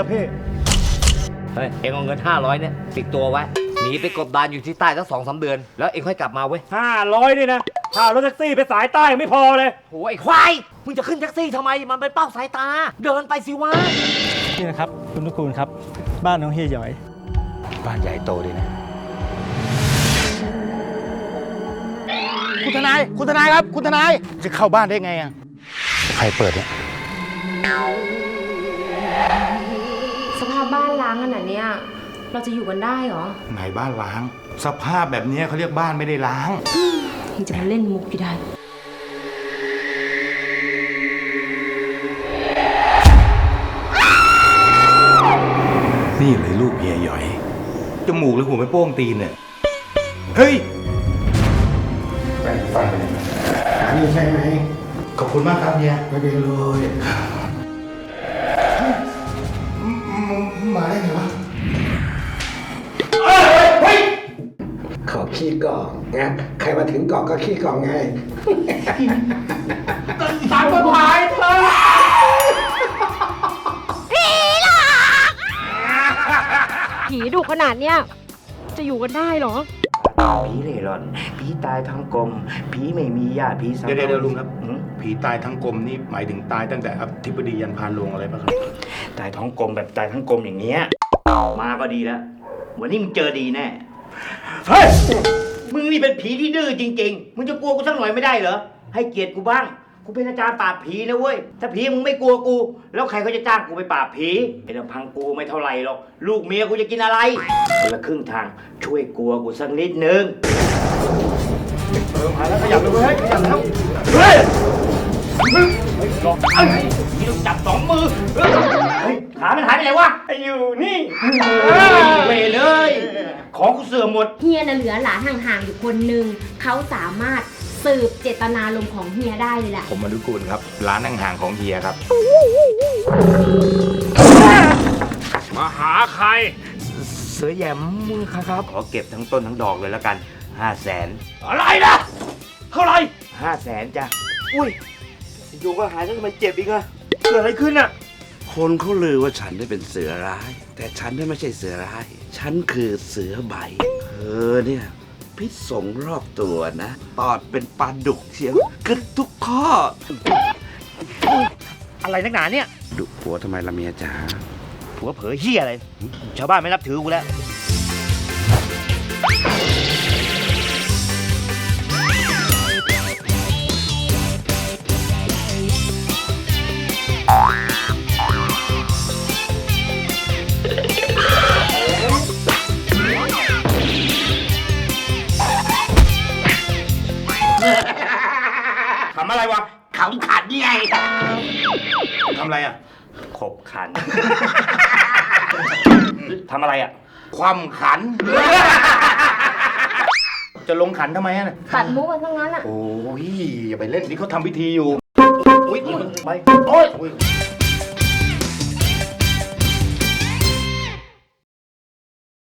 ล่ะพี่ เฮ้ย เอ็งเอาเงิน 500 เนี่ยติดตัวไว้ หนีไปกบดานอยู่ที่ใต้สักสองสามเดือน แล้วเอ็งค่อยกลับมาเว้ยห้าร้อยนี่นะค่ารถแท็กซี่ไปสายใต้ยังไม่พอเลยโอ้ยไอ้ควาย มึงจะขึ้นแท็กซี่ทำไม มันเป็นเป้าสายตา เดินไปสิวะ นี่นะครับ คุณนุกูลครับ บ้านน้องเฮียหยอย บ้านใหญ่โตดีนะ คุณทนาย คุณทนายครับ คุณทนาย จะเข้าบ้านได้ไงอะ ใครเปิดเนี่ยสภาพ บ้านล้างขนาดเนี้ยเราจะอยู่กันได้เหรอไหนบ้านล้าง สภาพแบบนี้เขาเรียกบ้านไม่ได้ล้าง ยังจะมาเล่นมุกอยู่ได้ นี่เลยลูกเฮียหยอย จมูกหรือหัวไม่โป้งตีนเนี่ย เฮ้ยแปรงฟันไปเลยนี่ใช่ไหมขอบคุณมากครับเฮีย ไม่เป็นเลย กองนะใครมาถึงกองก็ขี้กองไงผีดุขนาดเนี้ยจะอยู่กันได้เหรอ ผีเร่ร่อน ผีตายทั้งกลม ผีไม่มีญาติผีสาวเดี๋ยวเดี๋ยวลุงครับหืมผีตายทั้งกลมนี่หมายถึงตายตั้งแต่อธิบดียันพานโรงอะไรป่ะครับ ตายท้องกลมแบบตายทั้งกลมอย่างเงี้ย มาก็ดีแล้ว วันนี้มึงเจอดีแน่ เฮ้ยมึง นี่เป็นผีที่ดื้อจริง ๆ มึงจะกลัวกูสักหน่อยไม่ได้เหรอ ให้เกียรติกูบ้าง กูเป็นอาจารย์ปราบผีนะเว้ย ถ้าผีมึงไม่กลัวกู แล้วใครเขาจะจ้างกูไปปราบผีไอ้ลำพังกูไม่เท่าไหร่หรอก ลูกเมียกูจะกินอะไรคนละครึ่งทาง ช่วยกลัวกูสักนิดนึงเออมาแล้วขยับเลยเว้ยขยับแล้วเฮ้ยลองเอ้ยนี่ต้องจับสองมือ เฮ้ยขามันหายไปไหนวะ อยู่นี่เวเลย ของกูเสื่อมหมด เฮียน่ะเหลือหลานห่างๆอยู่คนหนึ่งเขาสามารถสืบเจตนารมณ์ของเฮียได้เลยแหละผมมานุกูลครับ ร้านห่างๆของเฮียครับ มาหาใคร เสือแหยมมึงครับ ขอเก็บทั้งต้นทั้งดอกเลยแล้วกันห้าแสนอะไรนะเท่าไหรห้าแสนจ้ะ อุ้ยอยู่ก็หายแล้วทำไมเจ็บอีกอะเกิดอะไรขึ้นอะ คนเขาลือว่าฉันได้เป็นเสือร้าย แต่ฉันได้ไม่ใช่เสือร้าย ฉันคือเสือใบ เธอเนี่ย พิษสงรอบตัวนะ ตอดเป็นปลาดุกเชียวกึดทุกข้อ อะไรนักหนาเนี่ยดุผัวทำไมละเมียจ๋าผัวเผลอเฮียอะไร ชาวบ้านไม่นับถือกูแล้ว อะไรวะขำขันไงทำอะไรอะ ขบขัน ทำอะไรอะความขัน จะลงขันทำไมอะตัดมุกกันทั้งนั้นอะ โอ้ยอย่าไปเล่นนี่เขาทำพิธีอยู่ อุ้ยไปโอ้ย